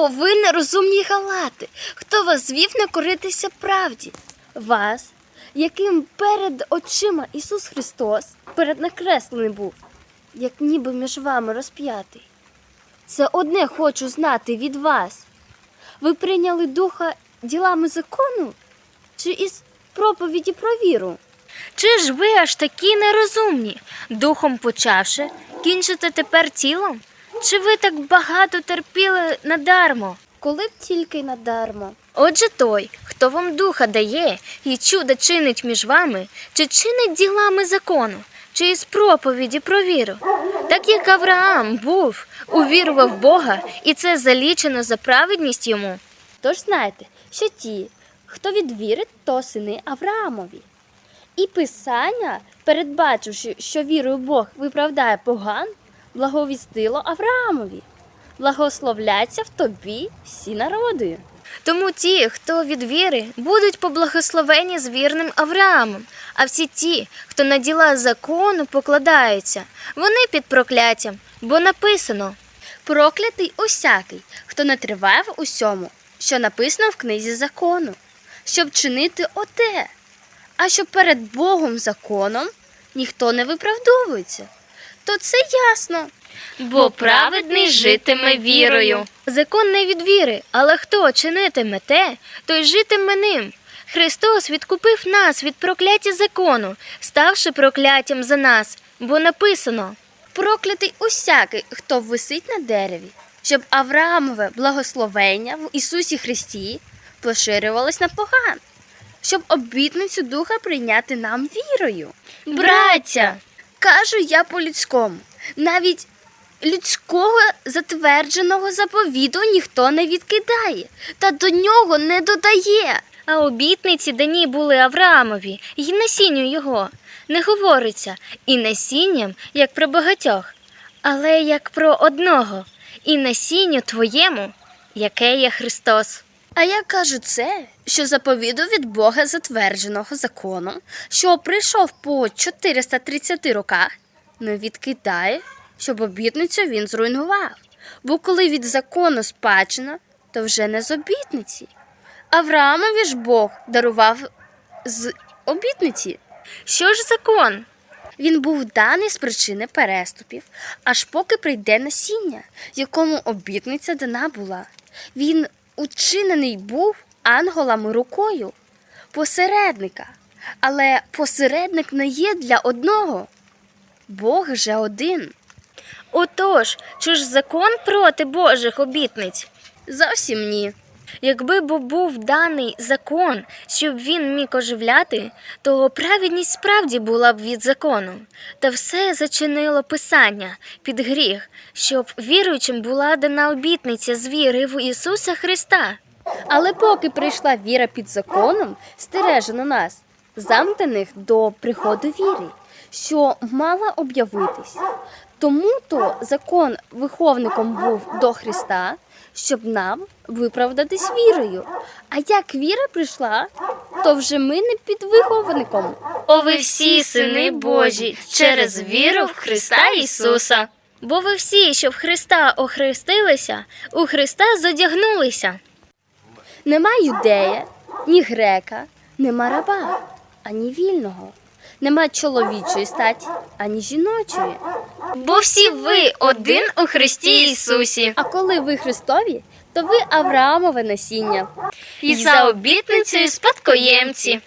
О, ви нерозумні галати! Хто вас звів не коритися правді? Вас, яким перед очима Ісус Христос переднакреслений був, як ніби між вами розп'ятий. Це одне хочу знати від вас. Ви прийняли духа ділами закону чи із проповіді про віру? Чи ж ви аж такі нерозумні, духом почавши, кінчите тепер тілом? Чи ви так багато терпіли надармо? Коли б тільки надармо. Отже, той, хто вам духа дає і чудо чинить між вами, чи чинить ділами закону, чи із проповіді про віру, так як Авраам був, увірував Бога, і це залічено за праведність йому. Тож знайте, що ті, хто від віри, то сини Авраамові. І Писання, передбачивши, що вірою Бог виправдає поган, благовістило Авраамові. Благословляться в тобі всі народи. Тому ті, хто від віри, будуть поблагословені з вірним Авраамом, а всі ті, хто на діла закону покладаються, вони під прокляттям, бо написано. Проклятий усякий, хто не триває в усьому, що написано в книзі закону, щоб чинити оте, а що перед Богом законом ніхто не виправдовується. То це ясно. Бо праведний житиме вірою. Закон не від віри, але хто чинитиме те, той житиме ним. Христос відкупив нас від прокляття закону, ставши прокляттям за нас, бо написано. Проклятий усякий, хто висить на дереві, щоб Авраамове благословення в Ісусі Христі поширювалось на поган, щоб обітницю Духа прийняти нам вірою. Браття! Кажу я по-людському, навіть людського затвердженого заповіду ніхто не відкидає, та до нього не додає. А обітниці дані були Авраамові й насінню його. Не говориться і насінням, як про багатьох, але як про одного, і насінню твоєму, яке є Христос. А я кажу це, що заповіду від Бога затвердженого законом, що прийшов по 430 роках, не відкидає, щоб обітницю він зруйнував. Бо коли від закону спадщина, то вже не з обітниці. Авраамові ж Бог дарував з обітниці. Що ж закон? Він був даний з причини переступів, аж поки прийде насіння, якому обітниця дана була. Він учинений був анголами рукою, посередника. Але посередник не є для одного. Бог же один. Отож, чи ж закон проти Божих обітниць? Зовсім ні. Якби бо був даний закон, щоб він міг оживляти, то праведність справді була б від закону. Та все зачинило Писання під гріх, щоб віруючим була дана обітниця з віри в Ісуса Христа. Але поки прийшла віра під законом, стережено нас, замкнених до приходу віри, що мала об'явитись. Тому то закон виховником був до Христа, щоб нам виправдатись вірою. А як віра прийшла, то вже ми не під виховником. О, ви всі сини Божі, через віру в Христа Ісуса. Бо ви всі, що в Христа охрестилися, у Христа зодягнулися. Нема юдея, ні грека, нема раба, ані вільного. Нема чоловічої статі, ані жіночої. Бо всі ви один у Христі Ісусі. А коли ви Христові, то ви Авраамове насіння. І за обітницею спадкоємці.